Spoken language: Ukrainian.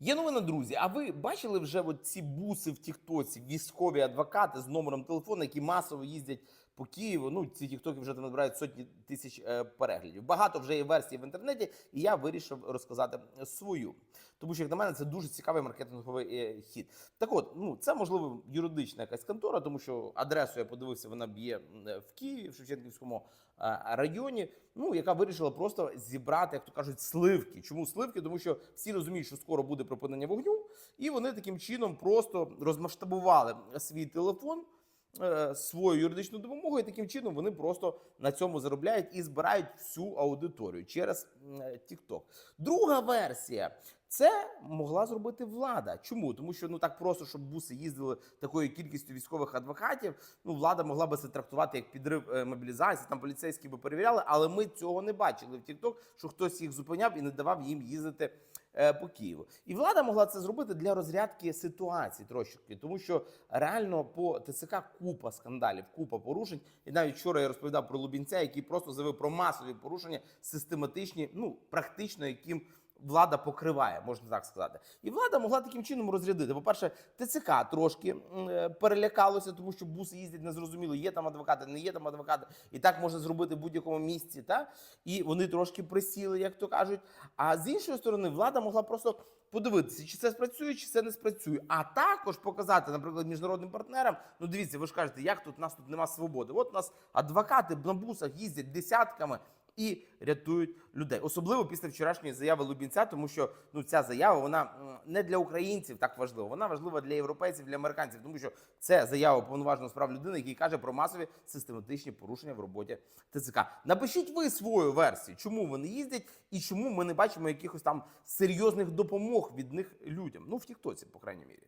Є новина, друзі. А ви бачили вже от ці буси в Тіктоці, військові адвокати з номером телефону, які масово їздять по Києву? Ну, ці тіктоки вже там набирають сотні тисяч е, переглядів. Багато вже є версій в інтернеті, і я вирішив розказати свою. Тому що, як на мене, це дуже цікавий маркетинговий е, хід. Так от, ну це можливо юридична якась контора, тому що адресу я подивився, вона б'є е, в Києві, в Шевченківському районі. Ну яка вирішила просто зібрати, як то кажуть, сливки. Чому сливки? Тому що всі розуміють, що скоро буде припинення вогню, і вони таким чином просто розмасштабували свій телефон. Е, Свою юридичну допомогу, і таким чином вони просто на цьому заробляють і збирають всю аудиторію через е, TikTok. Друга версія це могла зробити влада. Чому? Тому що ну так просто, щоб буси їздили такою кількістю військових адвокатів. Ну влада могла би це трактувати як підрив е, мобілізації. Там поліцейські би перевіряли, але ми цього не бачили в TikTok, що хтось їх зупиняв і не давав їм їздити е, по Києву. І влада могла це зробити для розрядки ситуації трошки, тому що реально по ТЦК купа скандалів, купа порушень. І навіть вчора я розповідав про Лубінця, який просто заявив про масові порушення, систематичні, ну практично яким. Влада покриває, можна так сказати, і влада могла таким чином розрядити. По-перше, ТЦК трошки е, перелякалося, тому що буси їздять незрозуміло, є там адвокати, не є там адвокати, і так можна зробити в будь-якому місці. Та і вони трошки присіли, як то кажуть. А з іншої сторони, влада могла просто подивитися, чи це спрацює, чи це не спрацює. А також показати, наприклад, міжнародним партнерам. Ну, дивіться, ви ж кажете, як тут у нас тут нема свободи. От у нас адвокати на бусах їздять десятками. І рятують людей, особливо після вчорашньої заяви Лубінця, тому що ну ця заява вона не для українців так важлива, вона важлива для європейців, для американців, тому що це заява повноваженого справ людини, який каже про масові систематичні порушення в роботі ТЦК. Напишіть ви свою версію, чому вони їздять і чому ми не бачимо якихось там серйозних допомог від них людям. Ну в Тіктоці, по крайній мірі.